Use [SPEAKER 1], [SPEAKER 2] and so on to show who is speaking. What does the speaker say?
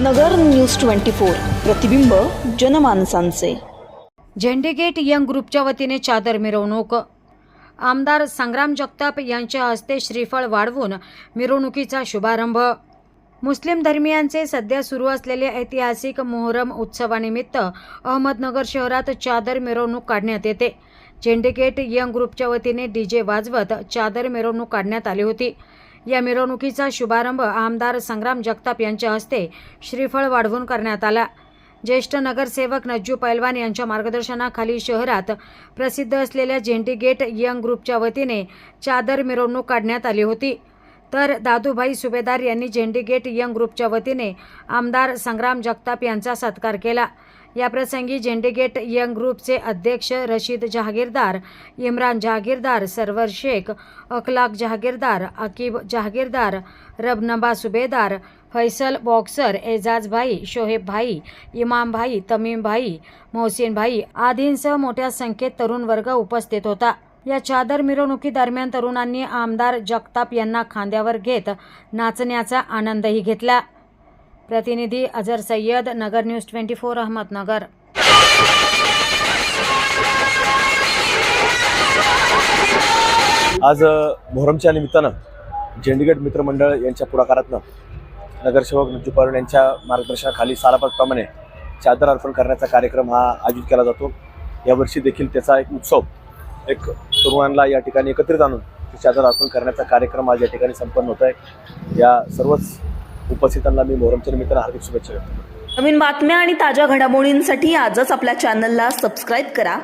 [SPEAKER 1] नगर news twenty four. प्रतिबिंब जनमानसांचे.
[SPEAKER 2] झेंडेगेट young ग्रुपच्या वतीने चादर मिरवणूक. आमदार संग्राम जगताप यांच्या हस्ते श्रीफळ वाढवून मिरवणुकीचा शुभारंभ. मुस्लिम धर्मियांचे सध्या सुरू असलेले ऐतिहासिक मोहरम उत्सवानिमित्त अहमदनगर शहरात चादर मिरवणूक काढण्यात येते. झेंडेगेट यंग ग्रुपच्या वतीने डीजे वाजवत चादर मिरवणूक काढण्यात आली होती. या मिरवणुकीचा शुभारंभ आमदार संग्राम जगताप यांच्या हस्ते श्रीफळ वाढवून करण्यात आला. ज्येष्ठ नगरसेवक नज्जू पैलवान यांच्या मार्गदर्शनाखाली शहरात प्रसिद्ध असलेल्या झेंडी गेट यंग ग्रुपच्या वतीने चादर मिरवणूक काढण्यात आली होती. तर दादूभाई सुभेदार यांनी झेंडी गेट यंग ग्रुपच्या वतीने आमदार संग्राम जगताप यांचा सत्कार केला. याप्रसंगी झेंडी यंग ग्रुपचे अध्यक्ष रशीद जहागीरदार इम्रान जहागीरदार सरवर शेख अखलाक जहागीरदार अकीब जहागीरदार रबनबा सुभेदार फैसल बॉक्सर एजाज भाई शोहेब भाई इमाम भाई तमीम भाई मोहसिन भाई आदींसह मोठ्या संख्येत तरुण वर्ग उपस्थित होता. या चादर मिरवणुकीदरम्यान तरुणांनी आमदार जगताप यांना खांद्यावर घेत नाचण्याचा आनंदही घेतला. प्रतिनिधी Azhar Sayyad Nagar news twenty four Ahmednagar.
[SPEAKER 3] आज मोहरमच्या निमित्तानं झेंडीगड मित्रमंडळ यांच्या पुढाकारातनं नगरसेवक नज्जू पारून यांच्या मार्गदर्शनाखाली सालापातप्रमाणे चादर अर्पण करण्याचा कार्यक्रम हा आयोजित केला जातो. यावर्षी देखील त्याचा एक उत्सव एक तरुणांना या ठिकाणी एकत्रित आणून चादर अर्पण करण्याचा कार्यक्रम आज या ठिकाणी संपन्न होत आहे या सर्वच उपस्थितांना मी मोहरमच्या निमित्तानं हार्दिक शुभेच्छा व्यक्त
[SPEAKER 1] नवीन बातम्या आणि ताज्या घडामोडींसाठी आजच आपल्या चॅनलला सबस्क्राईब करा.